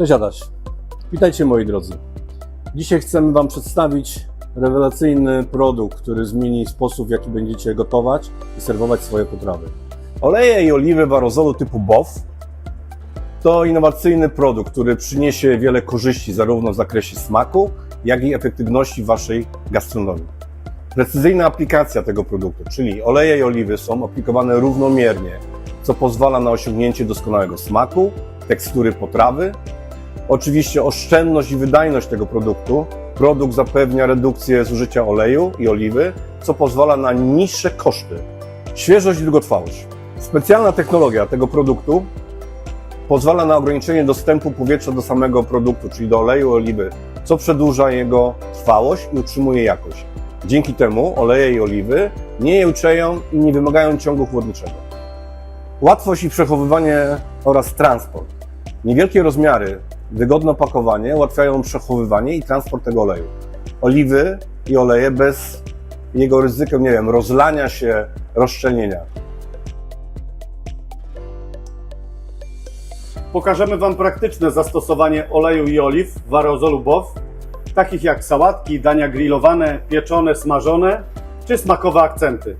Cześć Adaś. Witajcie moi drodzy. Dzisiaj chcemy Wam przedstawić rewelacyjny produkt, który zmieni sposób, w jaki będziecie gotować i serwować swoje potrawy. Oleje i oliwy w typu BOF to innowacyjny produkt, który przyniesie wiele korzyści zarówno w zakresie smaku, jak i efektywności Waszej gastronomii. Precyzyjna aplikacja tego produktu, czyli oleje i oliwy są aplikowane równomiernie, co pozwala na osiągnięcie doskonałego smaku, tekstury potrawy. Oczywiście oszczędność i wydajność tego produktu. Produkt zapewnia redukcję zużycia oleju i oliwy, co pozwala na niższe koszty. Świeżość i długotrwałość. Specjalna technologia tego produktu pozwala na ograniczenie dostępu powietrza do samego produktu, czyli do oleju oliwy, co przedłuża jego trwałość i utrzymuje jakość. Dzięki temu oleje i oliwy nie jełczeją i nie wymagają ciągu chłodniczego. Łatwość i przechowywanie oraz transport. Niewielkie rozmiary, wygodne opakowanie ułatwiają przechowywanie i transport tego oleju. Oliwy i oleje bez jego ryzyka, nie wiem, rozlania się, rozszczelnienia. Pokażemy Wam praktyczne zastosowanie oleju i oliw w aerozolu BOW, takich jak sałatki, dania grillowane, pieczone, smażone czy smakowe akcenty.